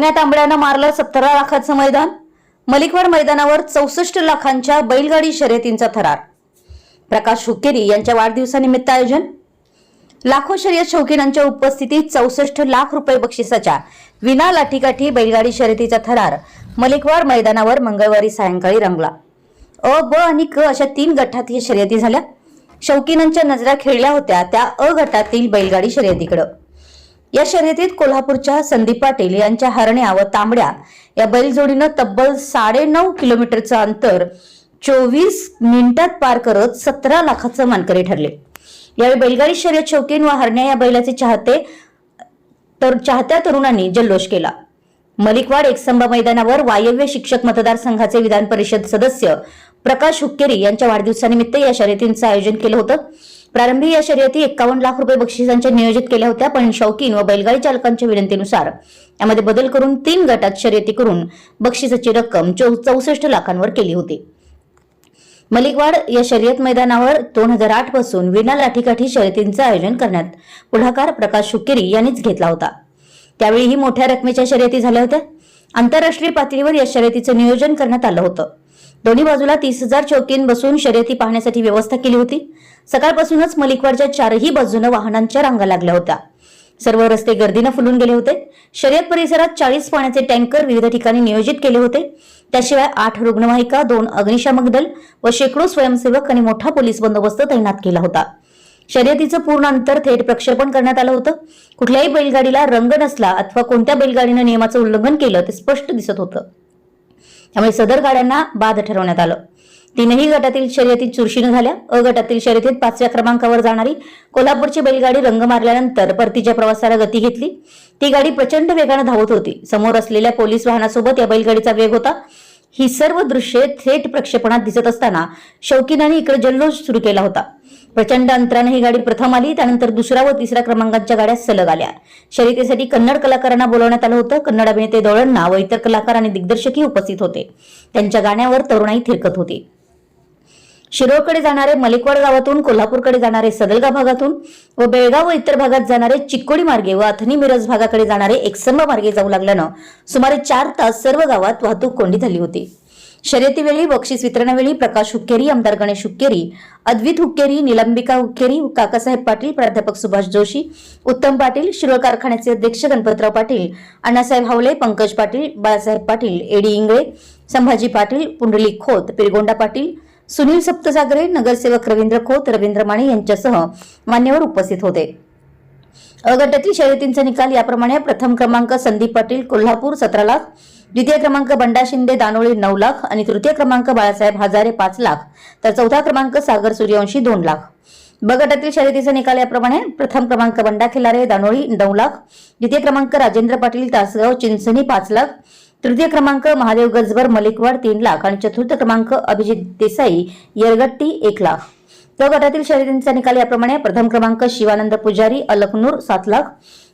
हरण्या तांबड्यानं मारलं सतरा लाखाचं मैदान. मलिकवाड मैदानावर चौसष्ट लाखांच्या बैलगाडी शर्यतींचा थरार. प्रकाश शुकेरी यांच्या वाढदिवसानिमित्त आयोजन. लाखो शर्यत शौकीनांच्या उपस्थितीत चौसष्ट लाख रुपये बक्षिसाच्या विना लाठीकाठी बैलगाडी शर्यतीचा थरार मलिकवाड मैदानावर मंगळवारी सायंकाळी रंगला. अ ब आणि क अशा तीन गटात या शर्यती झाल्या. शौकीनांच्या नजरा खेळल्या होत्या त्या अ गटातील बैलगाडी शर्यतीकडं. या शर्यतीत कोल्हापूरच्या संदीप पाटील यांच्या हरण्या व तांबड्या या बैलजोडीनं तब्बल साडेनऊ किलोमीटरचं अंतर चोवीस मिनिटात पार करत सतरा लाखाचं मानकरी ठरले. यावेळी बैलगाडी शर्यत शौकीन व हरण्या या बैलाचे चाहते तर चाहत्या तरुणांनी जल्लोष केला. मलिकवाड एकसंबा मैदानावर वायव्य शिक्षक मतदारसंघाचे विधान परिषद सदस्य प्रकाश हुक्केरी यांच्या वाढदिवसानिमित्त या शर्यतींचं आयोजन केलं होतं. प्रारंभी या शर्यती एकावन्न लाख रुपये बक्षिसांच्या नियोजित केल्या होत्या पण शौकीन व बैलगाडी चालकांच्या विनंतीनुसार यामध्ये बदल करून तीन गटात शर्यती करून बक्षिसाची रक्कम चौसष्ट लाखांवर केली होती. मलिकवाड या शर्यत मैदानावर दोन हजार आठपासून विना लाठीकाठी शर्यतींचं आयोजन करण्यात पुढाकार प्रकाश शुकेरी यांनीच घेतला होता. त्यावेळीही मोठ्या रकमेच्या शर्यती झाल्या होत्या. आंतरराष्ट्रीय पातळीवर या शर्यतीचं नियोजन करण्यात आलं होतं. दोन्ही बाजूला तीस हजार चौकीन बसून शर्यती पाहण्यासाठी व्यवस्था केली होती. सकाळपासूनच मलिकवाडच्या चारही बाजूनं वाहनांच्या रांगा लागल्या होत्या. सर्व रस्ते गर्दीनं फुलून गेले होते. शर्यत परिसरात चाळीस पाण्याचे टँकर विविध ठिकाणी नियोजित केले होते. त्याशिवाय आठ रुग्णवाहिका दोन अग्निशामक दल व शेकडो स्वयंसेवक आणि मोठा पोलीस बंदोबस्त तैनात केला होता. शर्यतीचं पूर्ण अंतर थेट प्रक्षेपण करण्यात आलं होतं. कुठल्याही बैलगाडीला रंग नसला अथवा कोणत्या बैलगाडीनं नियमाचं उल्लंघन केलं ते स्पष्ट दिसत होतं. त्यामुळे सदर गाड्यांना बाद ठरवण्यात आलं. तीनही गटातील शर्यती चुरशीनं झाल्या. अ गटातील शर्यतीत पाचव्या क्रमांकावर जाणारी कोल्हापूरची बैलगाडी रंग मारल्यानंतर परतीच्या प्रवासाला गती घेतली. ती गाडी प्रचंड वेगानं धावत होती. समोर असलेल्या पोलीस वाहनासोबत या बैलगाडीचा वेग होता. ही सर्व दृश्ये थेट प्रक्षेपणात दिसत असताना शौकीनाने इकडे जल्लोष सुरू केला होता. प्रचंड अंतराने ही गाडी प्रथम आली त्यानंतर दुसरा व तिसऱ्या क्रमांकाच्या गाड्या सलग आल्या. शर्यतीसाठी कन्नड कलाकारांना बोलवण्यात आलं होतं. कन्नड अभिनेते दौळण्णा व इतर कलाकार आणि दिग्दर्शकही उपस्थित होते. त्यांच्या गाण्यावर तरुणाई थिरकत होती. शिरोळकडे जाणारे मलिकवाड गावातून कोल्हापूरकडे जाणारे सदलगा भागातून व बेळगाव व इतर भागात जाणारे चिक्कोडी मार्गे व अथनी मिरज भागाकडे जाणारे एकसंब मार्गे जाऊ लागल्यानं सुमारे चार तास सर्व गावात वाहतूक कोंडी झाली होती. शर्यतीवेळी बक्षीस वितरणावेळी प्रकाश हुक्केरी आमदार गणेश हुक्केरी अद्वित हुक्केरी निलंबिका हुक्केरी काकासाहेब पाटील प्राध्यापक सुभाष जोशी उत्तम पाटील शिरोळ कारखान्याचे अध्यक्ष गणपतराव पाटील अण्णासाहेब हावले पंकज पाटील बाळासाहेब पाटील एडी इंगळे संभाजी पाटील पुंडलिक खोत पिरगोंडा पाटील सुनील सप्तसागरे नगरसेवक रवींद्र खोत रवींद्र माने यांच्यासह मान्यवर उपस्थित होते. अगटातील शर्यतींचा निकाल याप्रमाणे प्रथम क्रमांक संदीप पाटील कोल्हापूर सतरा लाख द्वितीय क्रमांक बंडा शिंदे दानोळी नऊ लाख आणि तृतीय क्रमांक बाळासाहेब हजारे पाच लाख तर चौथा क्रमांक सागर सूर्यवंशी दोन लाख. ब गटातील शर्यतीचा निकाल याप्रमाणे प्रथम क्रमांक बंडा खिलारे दानोळी नऊ लाख द्वितीय क्रमांक राजेंद्र पाटील तासगाव चिंचणी पाच लाख तृतीय क्रमांक महादेव गजबर मलिकवाड तीन लाख आणि चतुर्थ क्रमांक अभिजित देसाई येरगट्टी एक लाख. क गटातील शर्यतींचा निकाल याप्रमाणे प्रथम क्रमांक शिवानंद पुजारी अलकनूर सात लाख.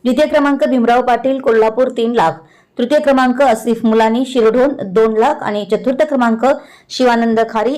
द्वितीय क्रमांक भीमराव पाटील कोल्हापूर तीन लाख. तृतीय क्रमांक असिफ मुलानी शिरढोण दोन लाख आणि चतुर्थ क्रमांक शिवानंद खारी